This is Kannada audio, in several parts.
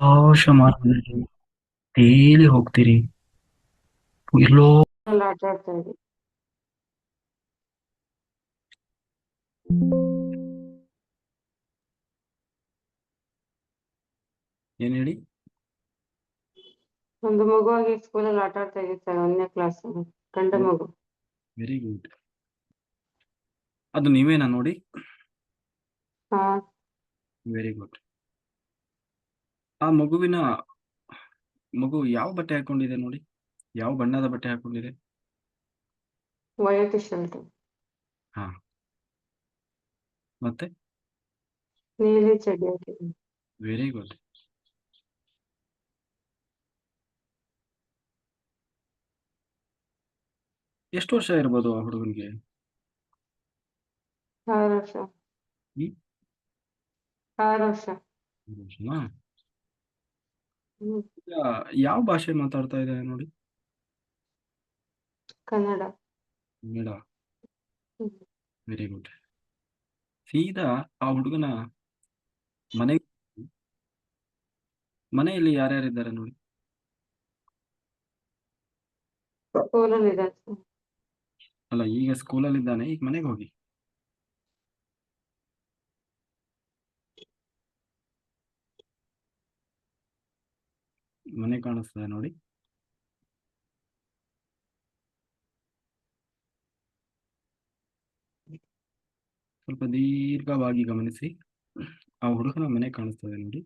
ಆಕಾಶ ಮಾರ್ಗದಲ್ಲಿ ತೇಲಿ ಹೋಗ್ತೀರಿ. ಎಲ್ಲೋ ಅಲ್ಲಿ ಆಟ ಆಡ್ತಾ ಏನ್ ಹೇಳಿ? ಒಂದು ಮಗುವಾಗಿ ಸ್ಕೂಲಲ್ಲಿ ಆಟ ಆಡ್ತಾ ಇದೆ ಸರ್ ಒಂದನೇ ಕ್ಲಾಸ್ ಗಂಡ ಮಗು. ವೆರಿ ಗುಡ್ ಅದು ನೀವೇನಾ ನೋಡಿ? ಹಾ. ವೆರಿ ಗುಡ್ ಆ ಮಗುವಿನ ಮಗು ಯಾವ ಬಟ್ಟೆ ಹಾಕೊಂಡಿದೆ ನೋಡಿ? ಯಾವ ಬಣ್ಣದ ಬಟ್ಟೆ ಹಾಕೊಂಡಿದೆ? ವೈಟ್ ಶರ್ಟ್ ಹಾ. ಮತ್ತೆ? ನೀಲಿ ಚಡ್ಡಿ ಹಾಕಿದ್ವಿ ವೆರಿ ಗುಡ್ ಎಷ್ಟು ವರ್ಷ ಇರ್ಬೋದು ಆ ಹುಡುಗನಿಗೆ? ಆರು ವರ್ಷ? ಆರು ವರ್ಷ ಮೂರು ವರ್ಷನಾ ಹ್ಮ್ ಈಗ ಯಾವ ಭಾಷೆ ಮಾತಾಡ್ತಾ ಇದ್ದಾರೆ ನೋಡಿ? ಕನ್ನಡ. ಕನ್ನಡ. ವೆರಿ ಗುಡ್ ಸೀದಾ ಆ ಹುಡುಗನ ಮನೆ ಮನೆಯಲ್ಲಿ ಯಾರ್ಯಾರಿದ್ದಾರೆ ನೋಡಿ? ಅಲ್ಲ ಈಗ ಸ್ಕೂಲಲ್ಲಿ ಇದ್ದಾನೆ ಈಗ ಮನೆಗೆ ಹೋಗಿ. ಮನೆ ಕಾಣಿಸ್ತದೆ ನೋಡಿ. ಸ್ವಲ್ಪ ದೀರ್ಘವಾಗಿ ಗಮನಿಸಿ. ಆ ಹುಡುಗನ ಮನೆ ಕಾಣಿಸ್ತದೆ ನೋಡಿ.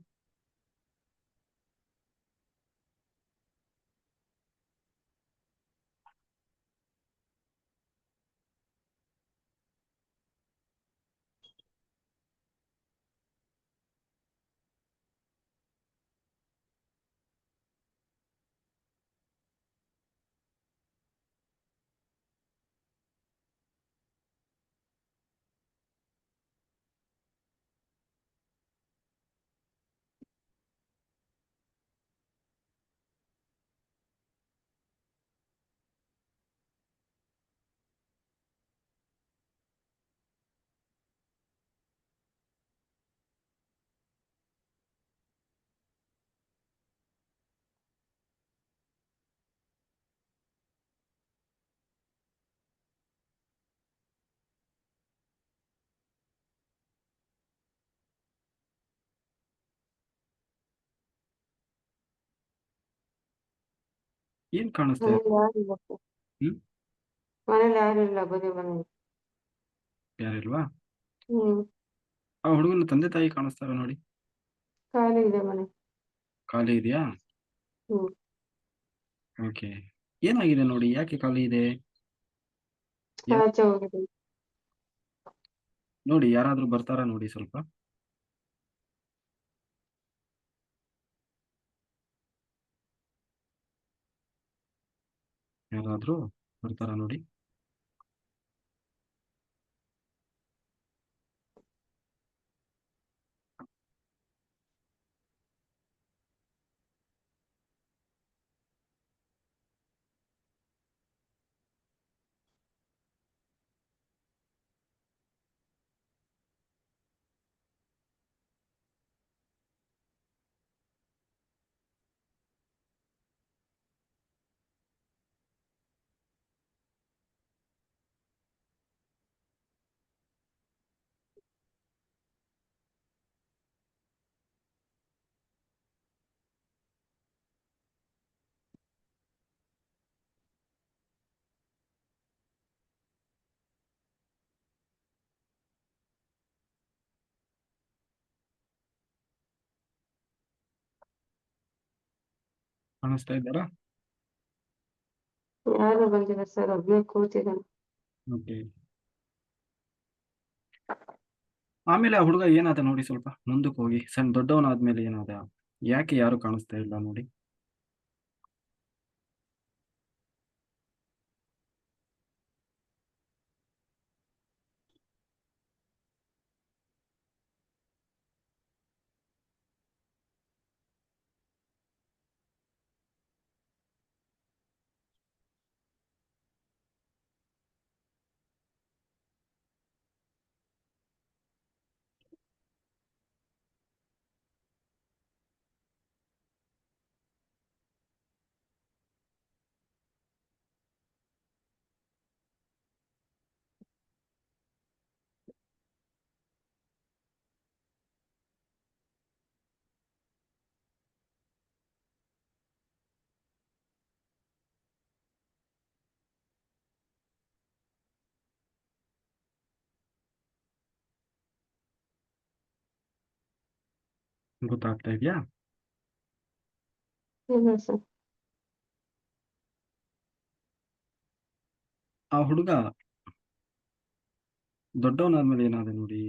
ಏನ್ ಕಾಣಿಸ್ತಾ ಇದೆ? ಯಾರು ಇಲ್ಲ ಸರ್ ಹ್ಮ್? ಮನೇಲಿ ಯಾರು ಇಲ್ಲ ಬರೀ ಮನೇಲಿ ಯಾರಿಲ್ವಾ ಹ್ಮ್. ಆ ಹುಡುಗನ ತಂದೆ ತಾಯಿ ಕಾಣಿಸ್ತಾರ ನೋಡಿ. ಖಾಲಿ ಇದೆ ಮನೆ. ಖಾಲಿ ಇದೆಯಾ? ಹ್ಮ್. ಓಕೆ. ಏನಾಗಿದೆ ನೋಡಿ ಯಾಕೆ ಖಾಲಿ ಇದೆ? ಯಾ- ಆಚೆ ಹೋಗಿದೆ. ನೋಡಿ ಯಾರಾದ್ರೂ ಬರ್ತಾರಾ ನೋಡಿ ಸ್ವಲ್ಪ. ಯಾರಾದ್ರೂ ಬರ್ತಾರ ನೋಡಿ. ಕಾಣಿಸ್ತಾ ಇದ್ದಾರಾ ಯಾರು ಬಂದಿಲ್ಲ ಸರ್ ಒಬ್ನೇ ಕೂತಿದ್ದಾನೆ ಓಕೆ ಆಮೇಲೆ ಆ ಹುಡುಗ ಏನಾದ ನೋಡಿ ಸ್ವಲ್ಪ ಮುಂದಕ್ಕೆ ಹೋಗಿ ಸಣ್ಣ ದೊಡ್ಡವನಾದ್ಮೇಲೆ ಏನಾದ ಯಾಕೆ ಯಾರು ಕಾಣಿಸ್ತಾ ಇಲ್ಲ ನೋಡಿ ಗೊತ್ತಾಗ್ತಾ ಇದೆಯಾ ಆ ಹುಡುಗ ದೊಡ್ಡವನಾದ್ಮೇಲೆ ಏನಾದ ನೋಡಿ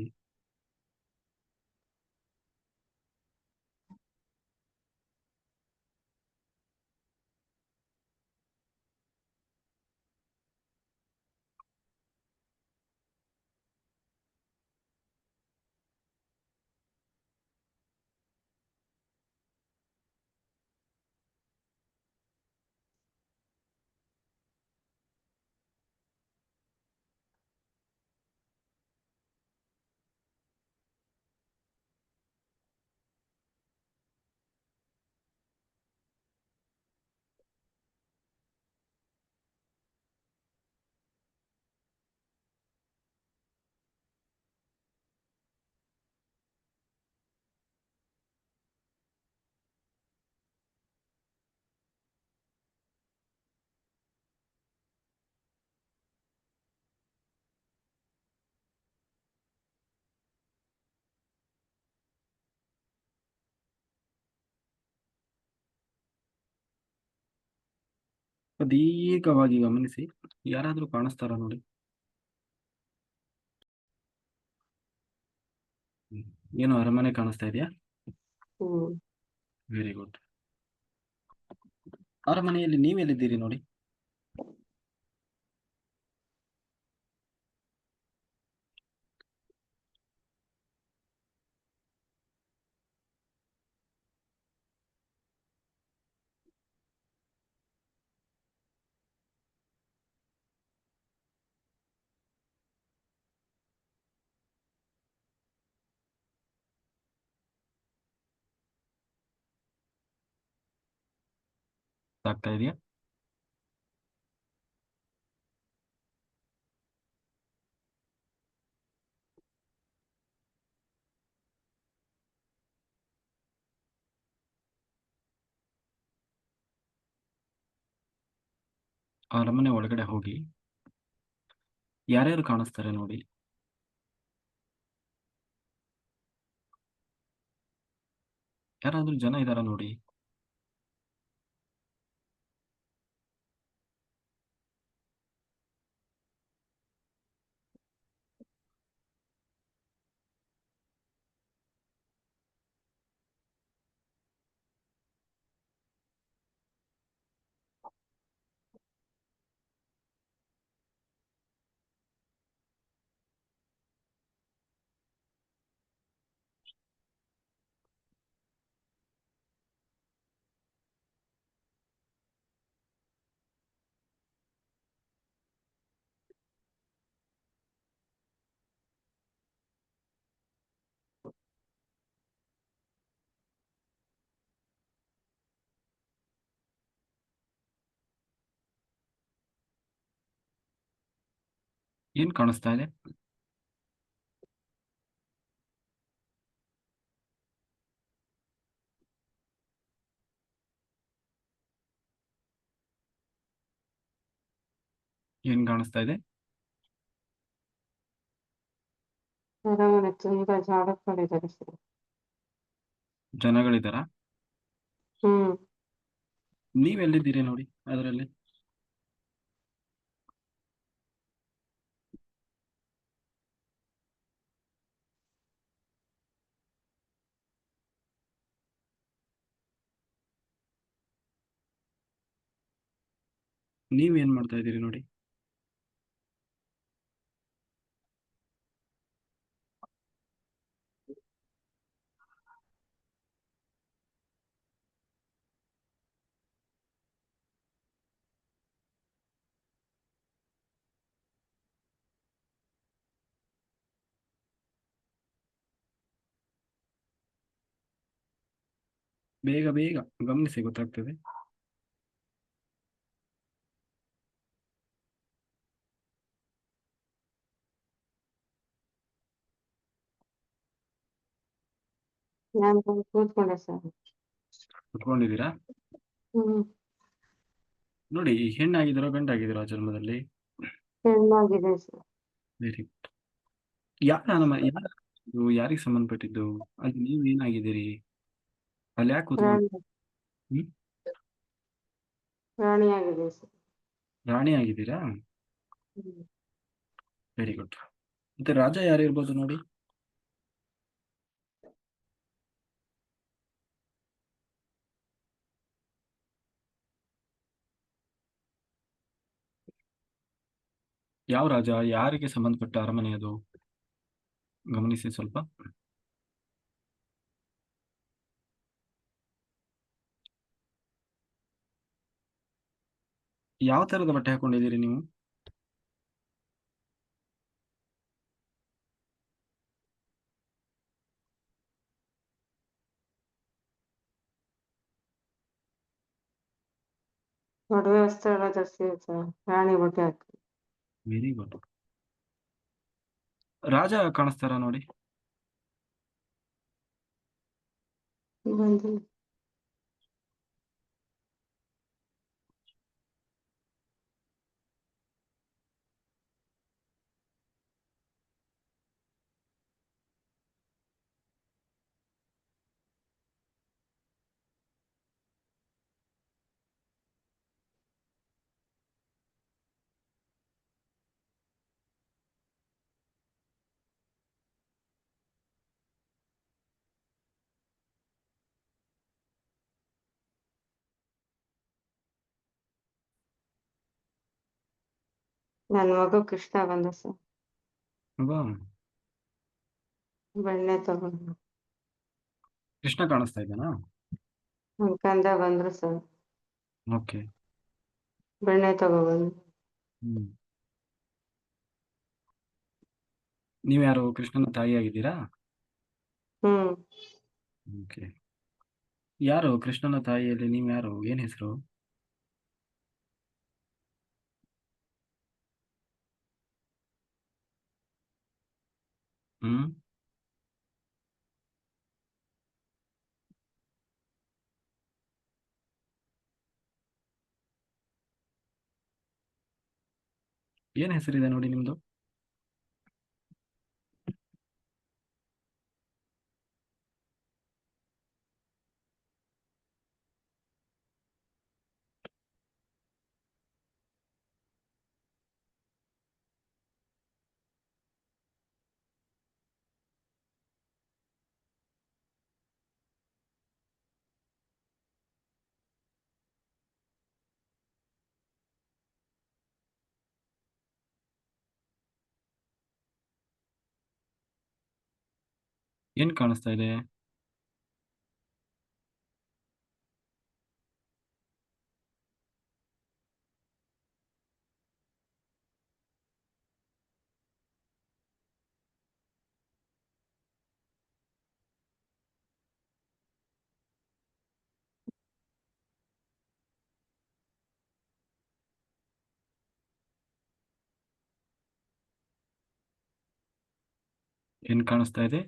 ದೀರ್ಘವಾಗಿ ಗಮನಿಸಿ ಯಾರಾದ್ರೂ ಕಾಣಿಸ್ತಾರ ನೋಡಿ? ಏನು ಅರಮನೆ ಕಾಣಿಸ್ತಾ ಇದೆಯಾ? ವೆರಿ ಗುಡ್ ಅರಮನೆಯಲ್ಲಿ ನೀವೆಲ್ಲಿದ್ದೀರಿ ನೋಡಿ? ಆಗ್ತಾ ಇದೆಯಾ ಅರಮನೆ ಒಳಗಡೆ ಹೋಗಿ ಯಾರ್ಯಾರು ಕಾಣಿಸ್ತಾರೆ ನೋಡಿ. ಯಾರಾದ್ರೂ ಜನ ಇದಾರ ನೋಡಿ. ಏನ್ ಕಾಣಿಸ್ತಾ ಇದೆ? ಏನ್ ಕಾಣಿಸ್ತಾ ಇದೆ? ಜನಗಳಿದಾರ ಹ್ಮ್. ನೀವೆಲ್ಲಿದ್ದೀರಿ ನೋಡಿ ಅದರಲ್ಲಿ? ನೀವೇನ್ ಮಾಡ್ತಾ ಇದ್ದೀರಿ ನೋಡಿ? ಬೇಗ ಬೇಗ ಗಮನಿಸಿ ಗೊತ್ತಾಗ್ತದೆ. ನಾನು ಕೂತ್ಕೊಂಡೆ ಸರ್ ಕುತ್ಕೊಂಡಿದ್ದೀರಾ ಹ್ಮ್ ನೋಡಿ ಹೆಣ್ಣಾಗಿದ್ದೀರೋ ಗಂಡಾಗಿದ್ದೀರೋ ಜನ್ಮದಲ್ಲಿ ಸರ್. ವೆರಿ ಗುಡ್ ಯಾರ ನಮ್ಮ ಯಾರ ಇದು ಯಾರಿಗೆ ಸಂಬಂಧಪಟ್ಟಿದ್ದು? ಅಲ್ಲಿ ನೀವು ಏನಾಗಿದ್ದೀರಿ? ಅಲ್ಲಿ ಯಾಕೆ ಕೂತ್ಕೊಂಡು? ರಾಣಿ. ಹ್ಮ್? ರಾಣಿಯಾಗಿದೆ ಸರ್. ರಾಣಿ ಆಗಿದ್ದೀರಾ ಹ್ಮ್. ವೆರಿ ಗುಡ್ ಮತ್ತೆ ರಾಜ ಯಾರು ಇರ್ಬೋದು ನೋಡಿ? ಯಾವ ರಾಜ ಯಾರಿಗೆ ಸಂಬಂಧಪಟ್ಟ ಅರಮನೆ ಅದು? ಗಮನಿಸಿ ಸ್ವಲ್ಪ. ಯಾವ ತರದ ಬಟ್ಟೆ ಹಾಕೊಂಡಿದ್ದೀರಿ ನೀವು? ಒಡವೆ ವ್ಯವಸ್ಥೆ ಎಲ್ಲ ಜಾಸ್ತಿ ರಾಣಿ ಬಟ್ಟೆ ಹಾಕಿ. ವೆರಿ ಗುಡ್ ರಾಜ ಕಾಣಿಸ್ತಾರ ನೋಡಿ? ನನ್ನ ಮಗ ಕೃಷ್ಣ ಬಂದ ಸರ್ ಬೆಣ್ಣೆ ತಗೊಂಡು ಕೃಷ್ಣ ಕಾಣಿಸ್ತಾ ಇದ್ದಾನಾ ಕಂದ ಬಂದ್ರು ಸರ್ ಓಕೆ ಬೆಣ್ಣೆ ತಗೊಬಂದು ನೀವು ಯಾರು ಕೃಷ್ಣನ ತಾಯಿ ಆಗಿದ್ದೀರಾ ಹ್ಮ್ ಓಕೆ ಯಾರು ಕೃಷ್ಣನ ತಾಯಿಯಲ್ಲಿ ನೀವು ಯಾರು ಏನ್ ಹೆಸರು ಹ್ಮ್ ಏನ್ ಹೆಸರಿದೆ ನೋಡಿ ನಿಮ್ದು ಏನ್ ಕಾಣಿಸ್ತಾ ಇದೆ? ಏನ್ ಕಾಣಿಸ್ತಾ ಇದೆ?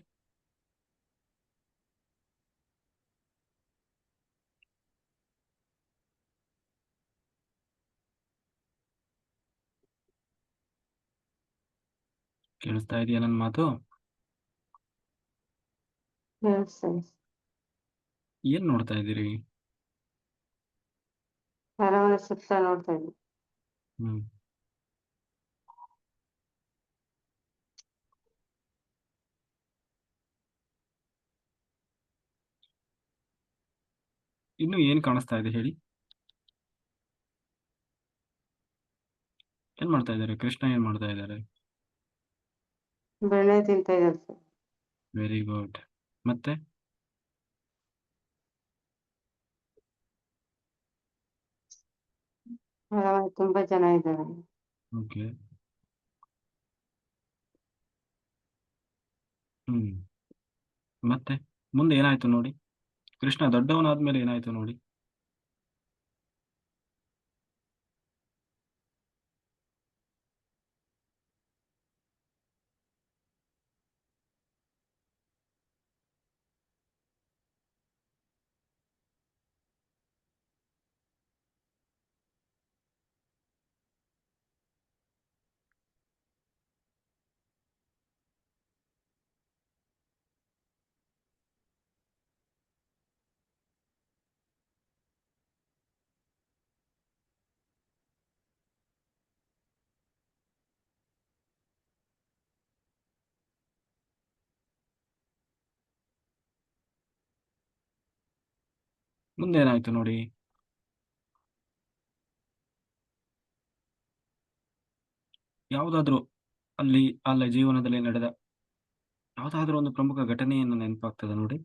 ಕೇಳಿಸ್ತಾ ಇದೆಯಾ ನನ್ನ ಮಾತು ಏನ್ ನೋಡ್ತಾ ಇದ್ದೀರಿ ಸುತ್ತ ನೋಡ್ತಾ ಇದ್ದೀನಿ ಹ್ಮ್ ಇನ್ನು ಏನ್ ಕಾಣಿಸ್ತಾ ಇದೆ ಹೇಳಿ ಏನ್ ಮಾಡ್ತಾ ಇದ್ದಾರೆ ಕೃಷ್ಣ ಏನ್ ಮಾಡ್ತಾ ಇದ್ದಾರೆ ಬೆಣ್ಣೆ ತಿಂತಾ ಇದ್ದಾರೆ ಸರ್. ವೆರಿ ಗುಡ್ ಮತ್ತೆ? ತುಂಬಾ ಜನ ಇದ್ದಾರೆ. Okay hmm. ಮತ್ತೆ? ಮುಂದೆ ಏನಾಯ್ತು ನೋಡಿ? ಕೃಷ್ಣ ದೊಡ್ಡವನಾದ್ಮೇಲೆ ಏನಾಯ್ತು ನೋಡಿ? ಮುಂದೆ ಏನಾಯ್ತು ನೋಡಿ. ಯಾವುದಾದ್ರೂ ಅಲ್ಲಿ ಅಲ್ಲ ಜೀವನದಲ್ಲಿ ನಡೆದ ಯಾವುದಾದ್ರೂ ಒಂದು ಪ್ರಮುಖ ಘಟನೆಯನ್ನು ನೆನಪಾಗ್ತದೆ ನೋಡಿ.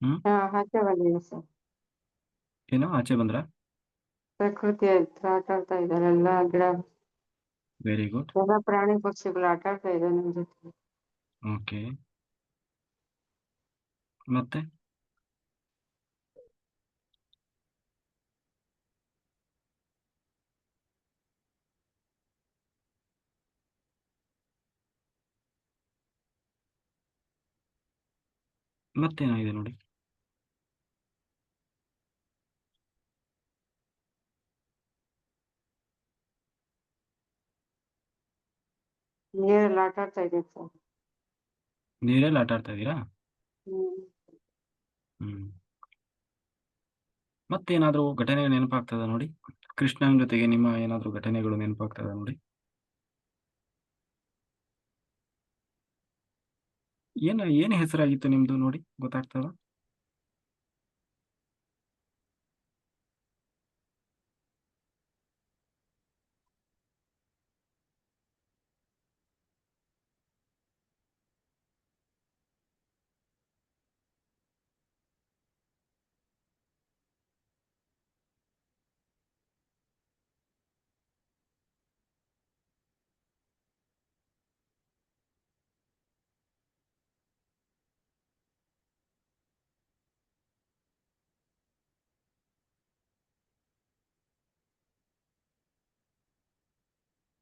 ಹ್ಮ್? ಏನೋ ಆಚೆ ಬಂದ್ರ? ಪ್ರಕೃತಿ ಹತ್ರ ಆಟ ಆಡ್ತಾ ಇದ್ದಾರೆ ಎಲ್ಲ ಗಿಡ ವೆರಿ ಗುಡ್ ಎಲ್ಲ ಪ್ರಾಣಿ ಪಕ್ಷಿಗಳು ಆಟ ಆಡ್ತಾ ಇದೆ ನಮ್ ಜೊತೆ. ಓಕೆ ಮತ್ತೆ? ಮತ್ತೇನಾಗಿದೆ ನೋಡಿ? ನೀರಲ್ಲಿ ಆಟ ಆಡ್ತಾ ಇದ್ದೀನಿ ಸರ್. ನೀರಲ್ಲಿ ಆಟ ಆಡ್ತಾ ಇದ್ದೀರಾ ಹ್ಮ್. ಮತ್ತೇನಾದ್ರು ಘಟನೆಗಳು ನೆನಪಾಗ್ತದ ನೋಡಿ? ಕೃಷ್ಣನ ಜೊತೆಗೆ ನಿಮ್ಮ ಏನಾದ್ರೂ ಘಟನೆಗಳು ನೆನಪಾಗ್ತದ ನೋಡಿ? ಏನ ಏನ್ ಹೆಸರಾಗಿತ್ತು ನಿಮ್ದು ನೋಡಿ? ಗೊತ್ತಾಗ್ತದ?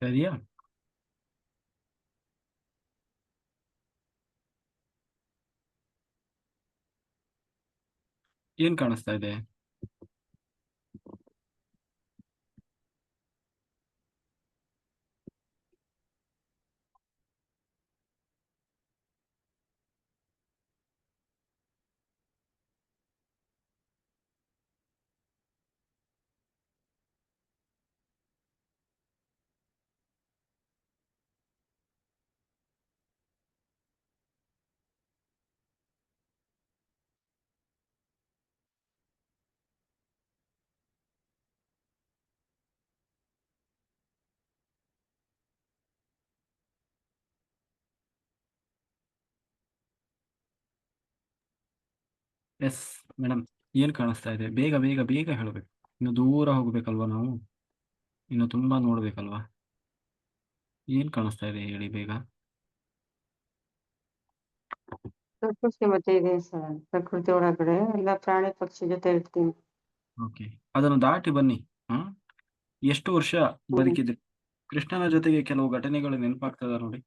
ಸರಿಯಾ ಏನ್ ಕಾಣಿಸ್ತಾ ಇದೆ ಎಸ್ ಮೇಡಮ್ ಏನು ಕಾಣಿಸ್ತಾ ಇದೆ? ಬೇಗ ಬೇಗ ಬೇಗ ಹೇಳಬೇಕು. ಇನ್ನು ದೂರ ಹೋಗ್ಬೇಕಲ್ವಾ ನಾವು? ಇನ್ನು ತುಂಬಾ ನೋಡ್ಬೇಕಲ್ವಾ? ಏನು ಕಾಣಿಸ್ತಾ ಇದೆ ಹೇಳಿ ಬೇಗ. ಪ್ರಕೃತಿ ಮತ್ತೆ ಇದೆ ಸರ್. ಪ್ರಕೃತಿ ಒಳಗಡೆ ಎಲ್ಲ ಪ್ರಾಣಿ ಪಕ್ಷಿ ಜೊತೆ ಇರ್ತೀನಿ ಓಕೆ ಅದನ್ನು ದಾಟಿ ಬನ್ನಿ. ಎಷ್ಟು ವರ್ಷ ಬದುಕಿದ್ರಿ? ಕೃಷ್ಣನ ಜೊತೆಗೆ ಕೆಲವು ಘಟನೆಗಳು ನೆನಪಾಗ್ತದ ನೋಡಿ.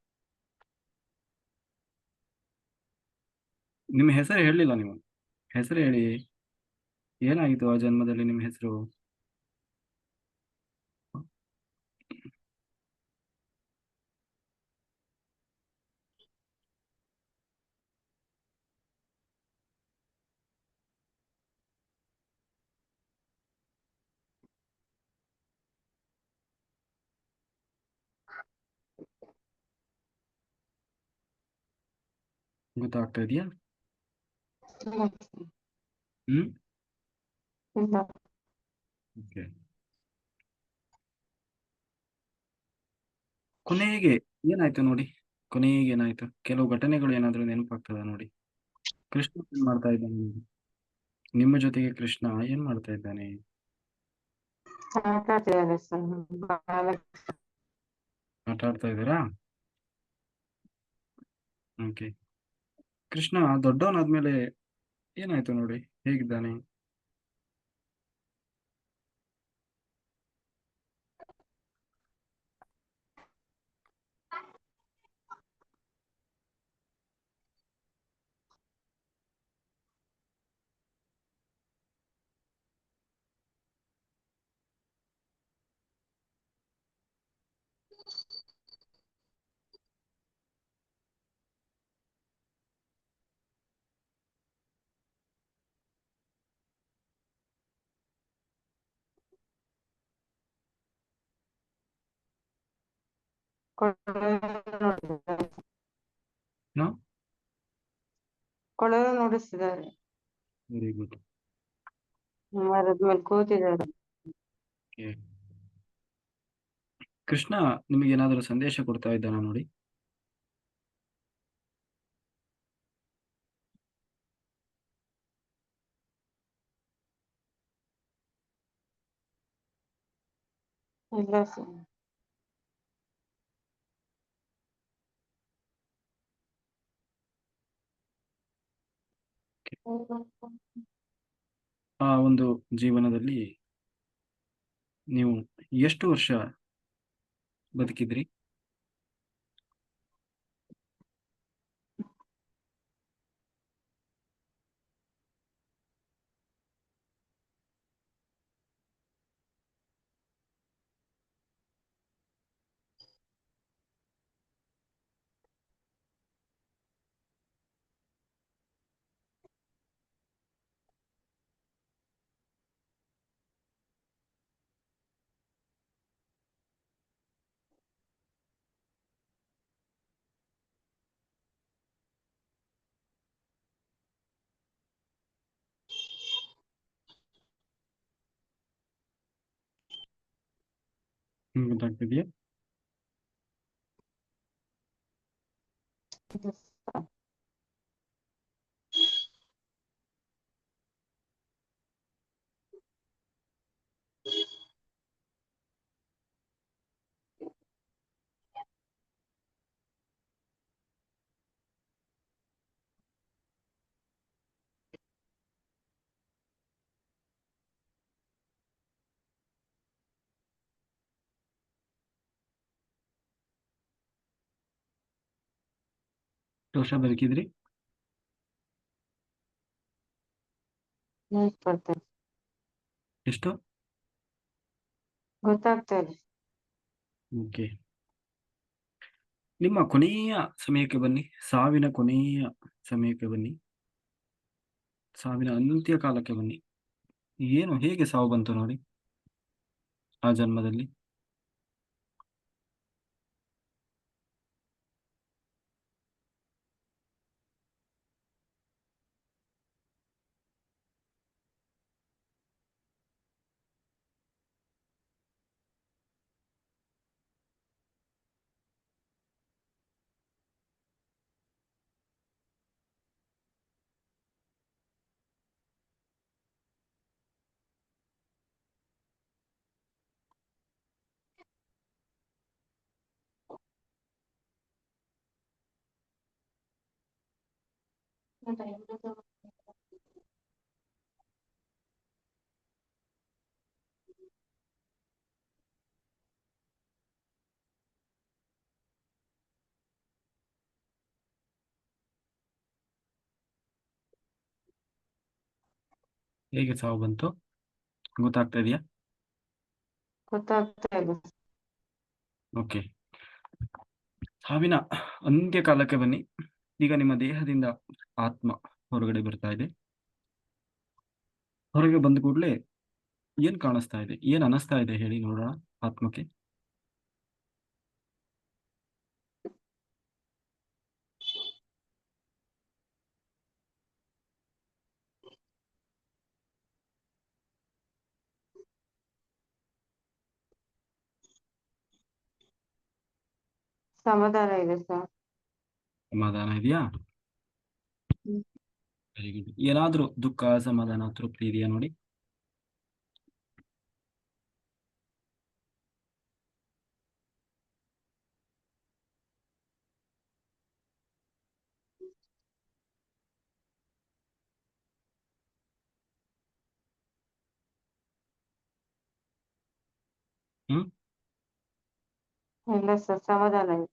ನಿಮ್ಮ ಹೆಸರು ಹೇಳಲಿಲ್ಲ ನೀವು. ಹೆಸರು ಹೇಳಿ. ಏನಾಗಿತ್ತು ಆ ಜನ್ಮದಲ್ಲಿ ನಿಮ್ಮ ಹೆಸರು? ಗೊತ್ತಾಗ್ತಾ ಇದೆಯಾ? ಹ್ಮ್ ಕೊನೆಗೆ ಏನಾಯ್ತು ನೋಡಿ? ಕೊನೆಗೆ ಏನಾಯ್ತು? ಕೆಲವು ಘಟನೆಗಳು ಏನಾದ್ರೂ ನೆನಪಾಗ್ತದ ನೋಡಿ? ಕೃಷ್ಣ ಏನ್ ಮಾಡ್ತಾ ಇದ್ದಾನೆ ನಿಮ್ಮ ಜೊತೆಗೆ ಕೃಷ್ಣ ಏನ್ ಮಾಡ್ತಾ ಇದ್ದಾನೆ? ಆಟ ಆಡ್ತಾ ಇದ್ದೀರಾ? ಓಕೆ ಕೃಷ್ಣ ದೊಡ್ಡವನಾದ್ಮೇಲೆ ಏನಾಯ್ತು ನೋಡಿ? ಹೇಗಿದ್ದಾನೆ? ಕೊಳಲು ನುಡಿಸಿದ್ದಾರೆ ವೆರಿ ಗುಡ್ ಮರದ ಮೇಲೆ ಕೂತಿದ್ದಾರೆ. ಕೃಷ್ಣ ನಿಮಗೆ ಏನಾದರೂ ಸಂದೇಶ ಕೊಡ್ತಾ ಇದ್ದಾನ ನೋಡಿ? ಇಲ್ಲ ಸರ್. ಆ ಒಂದು ಜೀವನದಲ್ಲಿ ನೀವು ಎಷ್ಟು ವರ್ಷ ಬದುಕಿದ್ರಿ? ನಿಮ್ಗೆ ಗೊತ್ತಾಗ್ತಿದೆಯಾ ವರ್ಷ ಬದುಕಿದ್ರಿ. ಎಷ್ಟು? ಗೊತ್ತಾಗ್ತಾ ಇಲ್ಲ. ಓಕೆ. ನಿಮ್ಮ ಕೊನೆಯ ಸಮಯಕ್ಕೆ ಬನ್ನಿ. ಸಾವಿನ ಕೊನೆಯ ಸಮಯಕ್ಕೆ ಬನ್ನಿ. ಸಾವಿನ ಅಂತ್ಯ ಕಾಲಕ್ಕೆ ಬನ್ನಿ. ಏನು ಹೇಗೆ ಸಾವು ಬಂತು ನೋಡಿ? ಆ ಜನ್ಮದಲ್ಲಿ. ಹೇಗೆ ಸಾವು ಬಂತು? ಗೊತ್ತಾಗ್ತಾ ಇದೆಯಾ? ಗೊತ್ತಾಗ್ತಾ ಇಲ್ಲ ಓಕೆ ಸಾವಿನ ಅಂತ್ಯ ಕಾಲಕ್ಕೆ ಬನ್ನಿ. ಈಗ ನಿಮ್ಮ ದೇಹದಿಂದ ಆತ್ಮ ಹೊರಗಡೆ ಬರ್ತಾ ಇದೆ. ಹೊರಗೆ ಬಂದ ಕೂಡಲೇ ಏನ್ ಕಾಣಿಸ್ತಾ ಇದೆ? ಏನ್ ಅನಿಸ್ತಾ ಇದೆ ಹೇಳಿ ನೋಡೋಣ ಆತ್ಮಕ್ಕೆ. ಸಮಾಧಾನ ಇದೆ ಸರ್. ಸಮಾಧಾನ ಇದೆಯಾ. ವೆರಿ ಗುಡ್ ಏನಾದ್ರೂ ದುಃಖ ಅಸಮಾಧಾನ ತೃಪ್ತಿ ಇದೆಯಾ ನೋಡಿ? ಹ್ಮ್? ಇಲ್ಲ ಸರ್ ಸಮಾಧಾನ ಇದೆ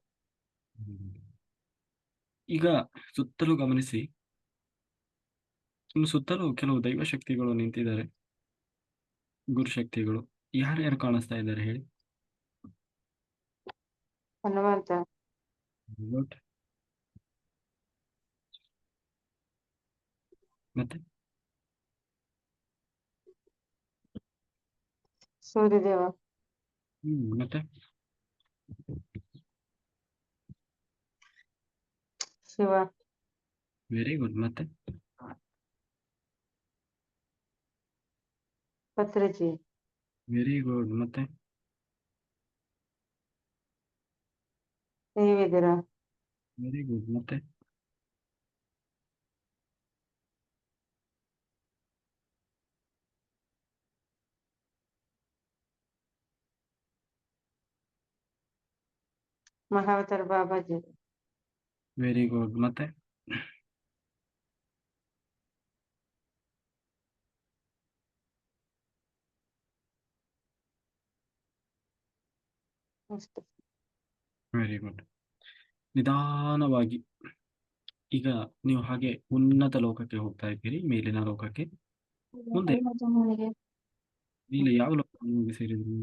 ಈಗ ಸುತ್ತಲೂ ಗಮನಿಸಿ. ನಿಮ್ಮ ಸುತ್ತಲೂ ಕೆಲವು ದೈವ ಶಕ್ತಿಗಳು ನಿಂತಿದ್ದಾರೆ. ಗುರು ಶಕ್ತಿಗಳು. ಯಾರ್ಯಾರು ಕಾಣಿಸ್ತಾ ಇದ್ದಾರೆ ಹೇಳಿ? ಹನುಮಂತ. ಮತ್ತೆ? ಸೂರ್ಯದೇವ. ಹ್ಮ್ ಮತ್ತೆ? ಶಿವ ವೆರಿ ಗುಡ್ ಮತ್ತೆ ಪತ್ರಜಿ ವೆರಿ ಗುಡ್ ಮತ್ತೆ ನೀವಿದ್ದೀರ ವೆರಿ ಗುಡ್ ಮತ್ತೆ ಮಹಾವತಾರ್ ಬಾಬಾಜಿ ವೆರಿ ಗುಡ್ ಮತ್ತೆ? ವೆರಿ ಗುಡ್ ನಿಧಾನವಾಗಿ. ಈಗ ನೀವು ಹಾಗೆ ಉನ್ನತ ಲೋಕಕ್ಕೆ ಹೋಗ್ತಾ ಇದ್ದೀರಿ ಮೇಲಿನ ಲೋಕಕ್ಕೆ. ಮುಂದೆ. ಇಲ್ಲ ಯಾವ ಲೋಕ ಹೋಗಿ ಸೇರಿದ್ರಿ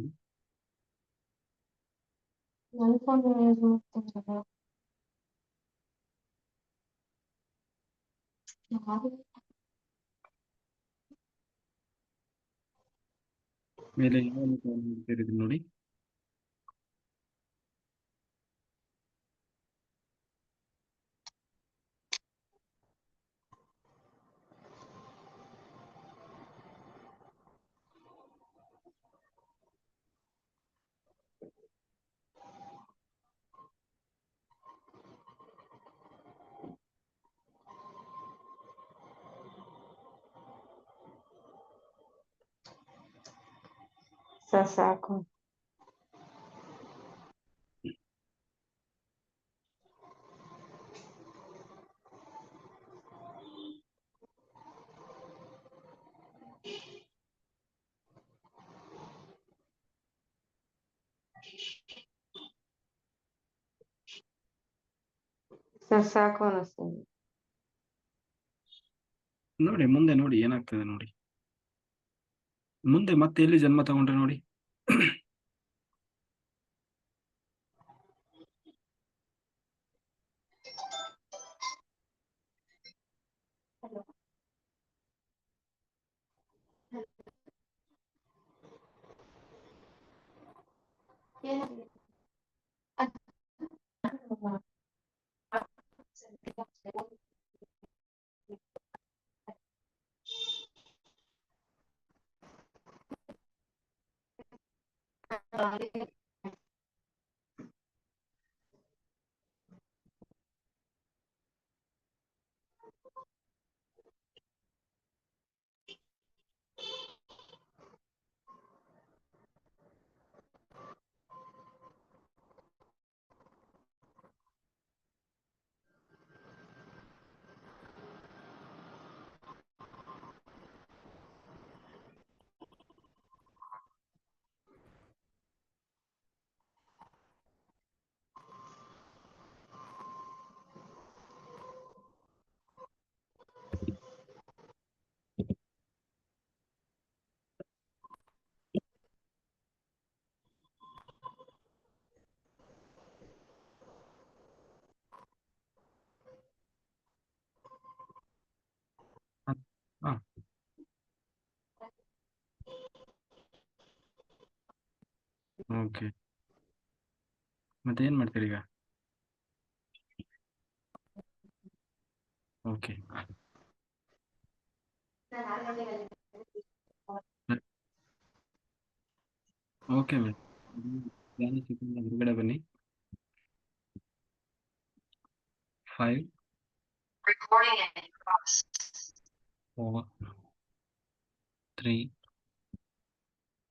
ಮೇಲೆ ಯಾವ ಲೋಕವನ್ನು ಹೋಗಿ ಸೇರಿದ್ರಿ ನೋಡಿ ಸ ಸಾಕು ಸರ್ ಸಾಕು ಅನ್ನಿಸ್ತದೆ ನೋಡಿ ಮುಂದೆ ನೋಡಿ ಏನಾಗ್ತದೆ ನೋಡಿ ಮುಂದೆ ಮತ್ತೆ ಎಲ್ಲಿ ಜನ್ಮ ತಗೊಂಡ್ರೆ ನೋಡಿ. I didn't okay. ಮತ್ತೆ ಏನ್ ಮಾಡ್ತೀರಿ ಈಗ? ಓಕೆ. ಓಕೆ ಮೇಡಮ್ ಧ್ಯಾನ ಚಿತ್ರದಿಂದ ಹೊರಗಡೆ ಬನ್ನಿ. Five. Recording in progress. Four three